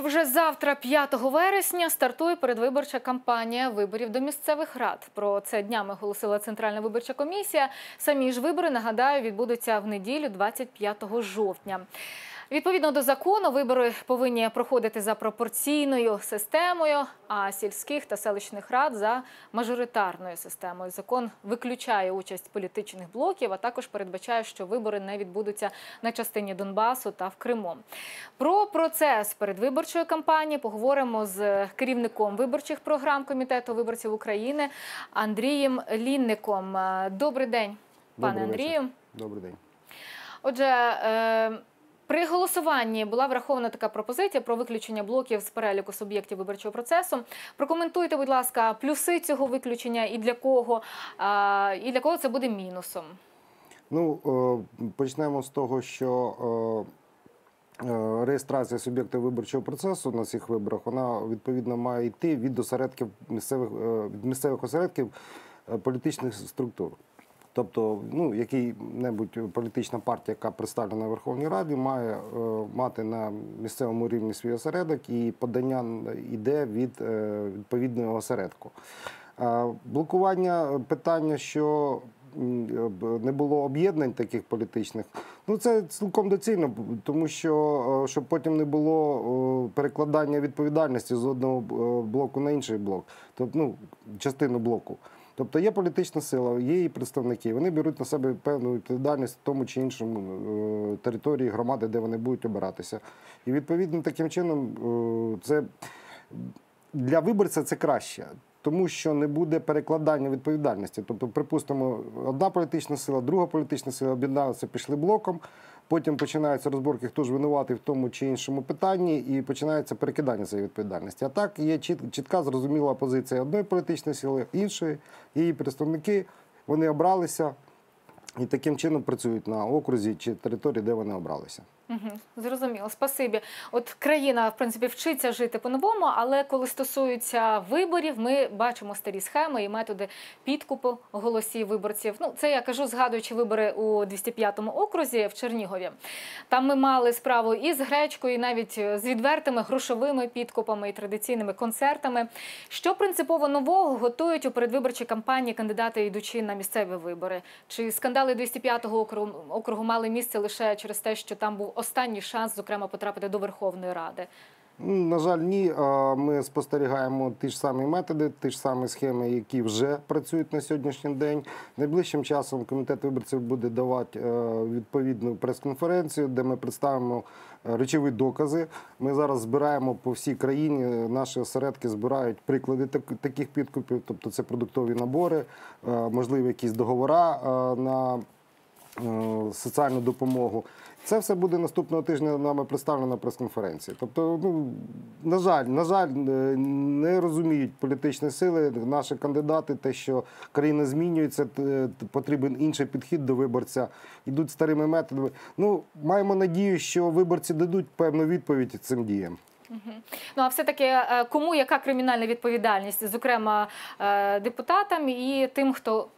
вже завтра, 5 вересня, стартує передвиборча кампанія виборів до місцевих рад. Про це днями голосила Центральна виборча комісія. Самі ж вибори, нагадаю, відбудуться в неділю, 25 жовтня. Відповідно до закону, вибори повинні проходити за пропорційною системою, а сільських та селищних рад за мажоритарною системою. Закон виключає участь політичних блоків, а також передбачає, що вибори не відбудуться на частині Донбасу та в Криму. Про процес передвиборчої кампанії поговоримо з керівником виборчих програм комітету виборців України Андрієм Лінником. Добрий день, пане Добрий. Андрію. Добрий день. Отже, е, при голосуванні була врахована така пропозиція про виключення блоків з переліку суб'єктів виборчого процесу. Прокоментуйте, будь ласка, плюси цього виключення і для кого, і для кого це буде мінусом. Ну, е, почнемо з того, що е, е, реєстрація суб'єкта виборчого процесу на цих виборах вона відповідно має йти від осередків місцевих від місцевих осередків політичних структур. Тобто, ну, який-небудь політична партія, яка представлена в Верховній Раді, має е, мати на місцевому рівні свій осередок, і подання йде від е, відповідного осередку. Е, блокування питання, що не було об'єднань таких політичних. Ну це цілком доцільно, тому що щоб потім не було перекладання відповідальності з одного блоку на інший блок, тобто ну, частину блоку. Тобто є політична сила, є її представники. Вони беруть на себе певну відповідальність в тому чи іншому е, території громади, де вони будуть обиратися. І відповідно таким чином е, це для виборця це краще, тому що не буде перекладання відповідальності. Тобто, припустимо, одна політична сила, друга політична сила об'єдналися, пішли блоком. Потім починаються розборки, хто ж винуватий в тому чи іншому питанні, і починається перекидання цієї відповідальності. А так є чітка, зрозуміла позиція одної політичної сили, іншої, її представники, вони обралися і таким чином працюють на окрузі чи території, де вони обралися. Зрозуміло, спасибі. От країна, в принципі, вчиться жити по-новому, але коли стосується виборів, ми бачимо старі схеми і методи підкупу голосів виборців. Ну, це я кажу, згадуючи вибори у 205-му окрузі в Чернігові. Там ми мали справу і з гречкою, і навіть з відвертими грошовими підкупами і традиційними концертами. Що принципово нового готують у передвиборчій кампанії кандидати, йдучи на місцеві вибори? Чи скандали 205-го округу, округу мали місце лише через те, що там був останній шанс, зокрема, потрапити до Верховної Ради? Ну, На жаль, ні. Ми спостерігаємо ті ж самі методи, ті ж самі схеми, які вже працюють на сьогоднішній день. Найближчим часом комітет виборців буде давати е, відповідну прес-конференцію, де ми представимо е, речові докази. Ми зараз збираємо по всій країні. Наші осередки збирають приклади таких підкупів, тобто це продуктові набори, е, можливо, якісь договори на соціальну допомогу. Це все буде наступного тижня нами представлено на прес-конференції. Тобто, ну на жаль, на жаль, е, не розуміють політичні сили, наші кандидати, те, що країна змінюється, потрібен інший підхід до виборця, йдуть старими методами. Ну, маємо надію, що виборці дадуть певну відповідь цим діям. Ну а все-таки е, кому яка кримінальна відповідальність, зокрема е, депутатам і тим, хто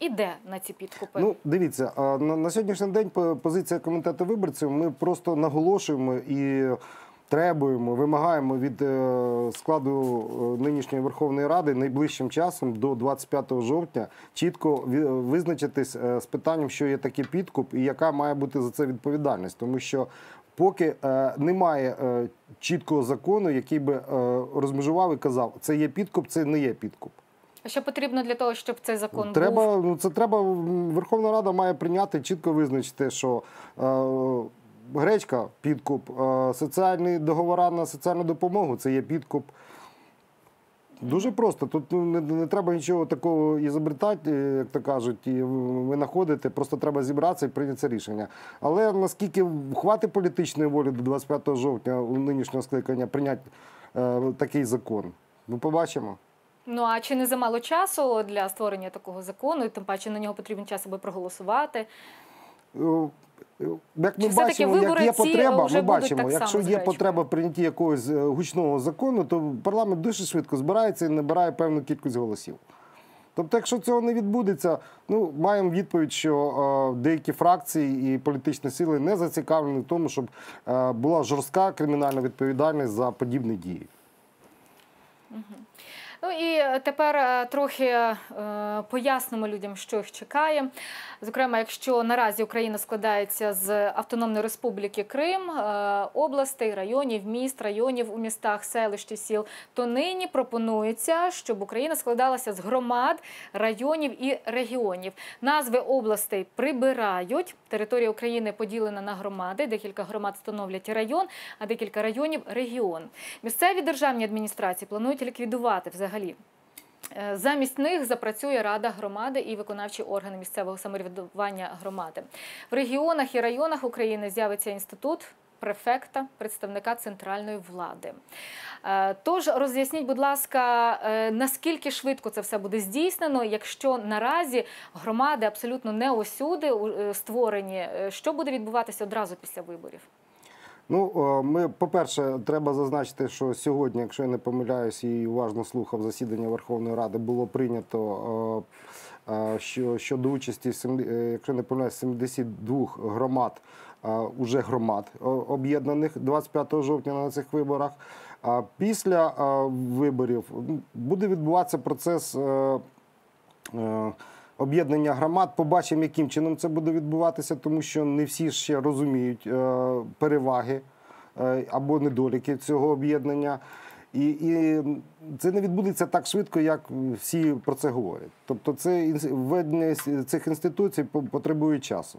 іде на ці підкупи? Ну, дивіться, на, на сьогоднішній день по- позиція комітету виборців. Ми просто наголошуємо і требуємо, вимагаємо від е, складу е, нинішньої Верховної Ради найближчим часом до 25 жовтня чітко визначитись е, з питанням, що є такий підкуп, і яка має бути за це відповідальність, тому що. Поки немає чіткого закону, який би розмежував і казав, це є підкуп, це не є підкуп. А Що потрібно для того, щоб цей закон був? Треба, ну це треба. Верховна Рада має прийняти чітко визначити, що е, гречка підкуп, е, соціальні договори на соціальну допомогу це є підкуп. Дуже просто. Тут ну, не, не треба нічого такого ізобретати, е, як то кажуть, і винаходити. Просто треба зібратися і прийняти це рішення. Але наскільки хватить політичної волі до 25 жовтня у нинішнього скликання прийняти е, такий закон, ми побачимо. Ну а чи не замало часу для створення такого закону? І тим паче на нього потрібен час, аби проголосувати. Е, Як ми Чи бачимо, як є потреба, ми бачимо, якщо є потреба в прийнятті якогось е, гучного закону, то парламент дуже швидко збирається і набирає певну кількість голосів. Тобто, якщо цього не відбудеться, ну маємо відповідь, що е, деякі фракції і політичні сили не зацікавлені в тому, щоб е, була жорстка кримінальна відповідальність за подібні дії. Ну і тепер е, трохи е, пояснимо людям, що їх чекає. Зокрема, якщо наразі Україна складається з Автономної Республіки Крим, е, областей, районів, міст, районів у містах, селищ і сіл, то нині пропонується, щоб Україна складалася з громад, районів і регіонів. Назви областей прибирають. Територія України поділена на громади. Декілька громад становлять район, а декілька районів регіон. Місцеві державні адміністрації планують ліквідувати взагалі. Е, Замість них запрацює Рада громади і виконавчі органи місцевого самоврядування громади. В регіонах і районах України з'явиться інститут префекта, представника центральної влади. Е, Тож роз'ясніть, будь ласка, е, наскільки швидко це все буде здійснено, якщо наразі громади абсолютно не усюди створені, що буде відбуватися одразу після виборів? Ну, ми, по-перше, треба зазначити, що сьогодні, якщо я не помиляюсь і уважно слухав засідання Верховної Ради, було прийнято е, що щодо участі, е, якщо не помиляюсь, 72 громад, е, уже громад об'єднаних 25 жовтня на цих виборах. Після виборів буде відбуватися процес. Об'єднання громад. Побачимо, яким чином це буде відбуватися, тому що не всі ще розуміють е, переваги е, або недоліки цього об'єднання. І, і це не відбудеться так швидко, як всі про це говорять. Тобто, це введення цих інституцій по- потребує часу.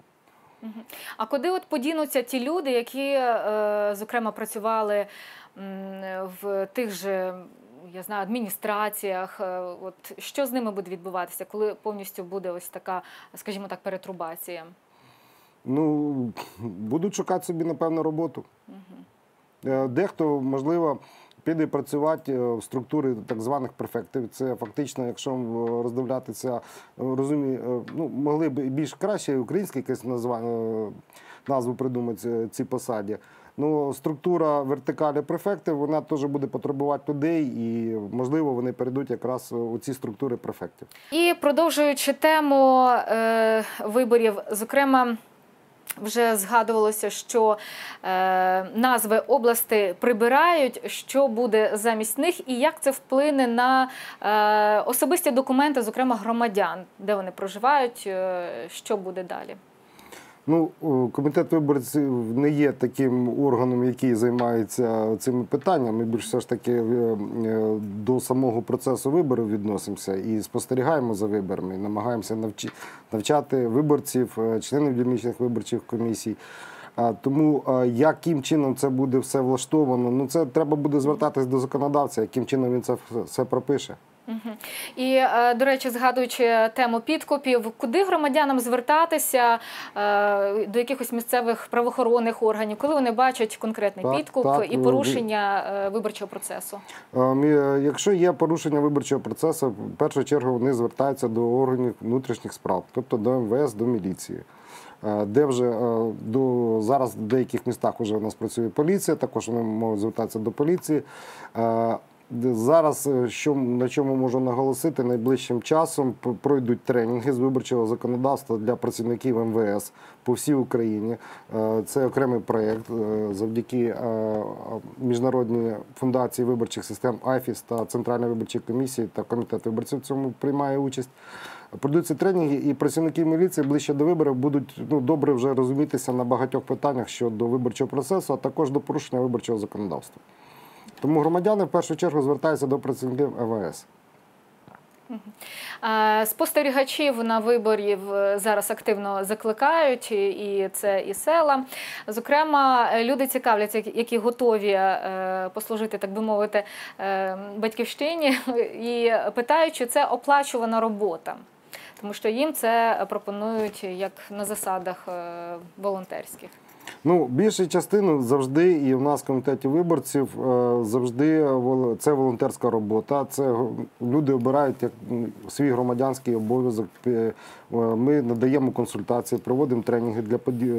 А куди от подінуться ті люди, які, е, зокрема, працювали в тих же я знаю, адміністраціях? Е, От що з ними буде відбуватися, коли повністю буде ось така, скажімо так, перетрубація? Ну, будуть шукати собі, напевно, роботу. Е, Дехто, можливо, піде працювати е, в структури так званих префектів. Це фактично, якщо роздивлятися, розумію, е, ну, могли б більш краще українське якесь назву придумати цій посаді. Ну, структура вертикалі префектів, вона теж буде потребувати людей, і, можливо, вони перейдуть якраз у ці структури префектів. І продовжуючи тему е, виборів, зокрема. Вже згадувалося, що е, назви областей прибирають, що буде замість них, і як це вплине на е, особисті документи, зокрема громадян, де вони проживають, е, що буде далі. Ну, комітет виборців не є таким органом, який займається цими питаннями. Ми більш все ж таки е, е, до самого процесу виборів відносимося і спостерігаємо за виборами, і намагаємося навчати виборців, е, членів дільничних виборчих комісій. Тому яким чином це буде все влаштовано, ну це треба буде звертатись до законодавця, яким чином він це все пропише. І, е, до речі, згадуючи тему підкупів, куди громадянам звертатися е, до якихось місцевих правоохоронних органів, коли вони бачать конкретний Так, підкуп так, і порушення е, виборчого процесу? Якщо є порушення виборчого процесу, в першу чергу вони звертаються до органів внутрішніх справ, тобто до МВС, до міліції. Де вже до зараз в деяких містах вже у нас працює поліція, також вони можуть звертатися до поліції. Зараз е, що на чому можу наголосити, найближчим часом пройдуть тренінги з виборчого законодавства для працівників МВС по всій Україні. Е, Це окремий проєкт е, завдяки міжнародній фундації виборчих систем АФІС та Центральної виборчої комісії та комітет виборців в цьому приймає участь. Пройдуть ці тренінги, і працівники міліції ближче до виборів будуть ну, добре вже розумітися на багатьох питаннях щодо виборчого процесу, а також до порушення виборчого законодавства. Тому громадяни в першу чергу звертаються до працівників МВС. Спостерігачів на виборів зараз активно закликають, і- це і села. Зокрема, люди цікавляться, які- які готові е, послужити, так би мовити, е, батьківщині, і питають, чи це оплачувана робота. Тому що їм це пропонують як на засадах е, волонтерських. Ну, більшу частину завжди, і в нас в комітеті виборців е, завжди це волонтерська робота. Це люди обирають як свій громадянський обов'язок. Е, Ми надаємо консультації, проводимо тренінги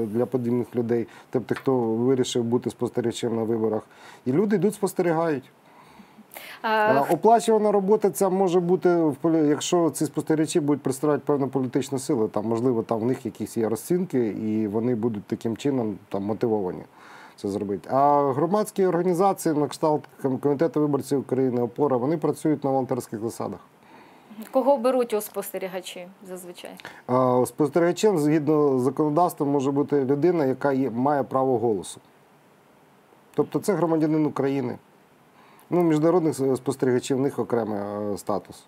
для подібних людей, тобто хто вирішив бути спостерігачем на виборах. І люди йдуть спостерігають. Оплачувана робота ця може бути якщо ці спостерігачі будуть представляти певну політичну силу, там можливо там в них якісь є розцінки, і вони будуть таким чином там мотивовані це зробити. А громадські організації, на кшталт комітету виборців України, опора, вони працюють на волонтерських засадах. Кого беруть у спостерігачі зазвичай? Е, Спостерігачем згідно з законодавством може бути людина, яка є, має право голосу. Тобто це громадянин України. Ну, міжнародних спостерігачів в них окремий е, статус.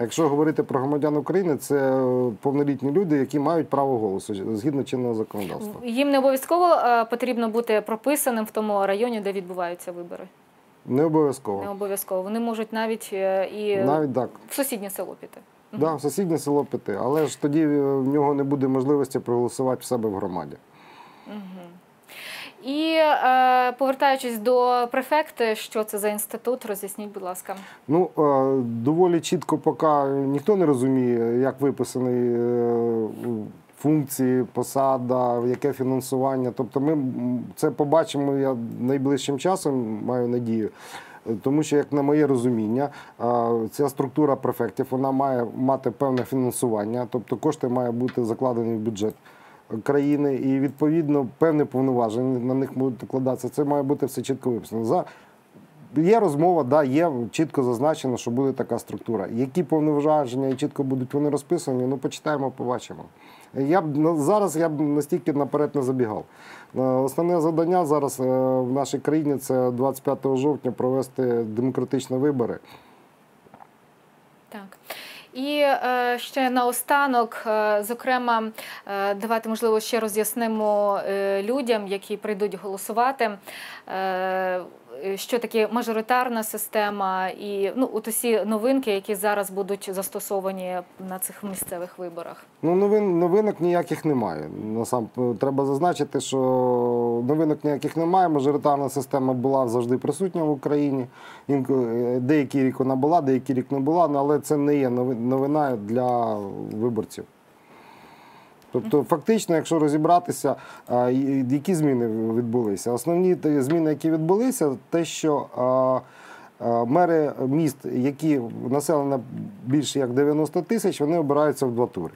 Якщо говорити про громадян України, це повнолітні люди, які мають право голосу згідно чинного законодавства. Їм не обов'язково е, потрібно бути прописаним в тому районі, де відбуваються вибори. Не обов'язково. Не обов'язково. Вони можуть навіть е, і Навіть так. в сусіднє село піти. Да, в сусіднє село піти, але ж тоді в нього не буде можливості проголосувати в себе в громаді. І е, повертаючись до префекти, що це за інститут, роз'ясніть, будь ласка. Ну, е, доволі чітко, поки ніхто не розуміє, як виписані е, функції, посада, яке фінансування. Тобто ми це побачимо я найближчим часом, маю надію. Тому що, як на моє розуміння, е, ця структура префектів вона має мати певне фінансування, тобто кошти мають бути закладені в бюджет країни, і відповідно певні повноваження на них будуть накладатися. Це має бути все чітко виписано. За Є розмова, да, є чітко зазначено, що буде така структура. Які повноваження і чітко будуть вони розписані, ну почитаємо, побачимо. Я б зараз я б настільки наперед не забігав. Е, Основне завдання зараз е, в нашій країні це 25 жовтня провести демократичні вибори. Так. І е, ще наостанок, е, зокрема, е, давайте можливо ще роз'яснимо людям, які прийдуть голосувати, що таке мажоритарна система, і ну, от усі новинки, які зараз будуть застосовані на цих місцевих виборах. Ну, новин, новинок ніяких немає. Насам е, треба зазначити, що новинок ніяких немає. Мажоритарна система була завжди присутня в Україні. Е, Деякий рік вона була, деякий рік не була, ну, але це не є новина для виборців. Тобто, фактично, якщо розібратися, які зміни відбулися? Основні зміни, які відбулися, те, що мери міст, які населено більше як 90 тисяч, вони обираються в два тури.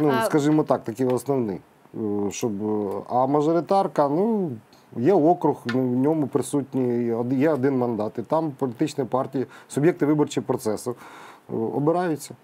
Ну, скажімо так, такі основні. Е, Щоб, а мажоритарка, ну, є округ, в ньому присутні є один мандат, і там політичні партії, суб'єкти виборчого процесу е, обираються.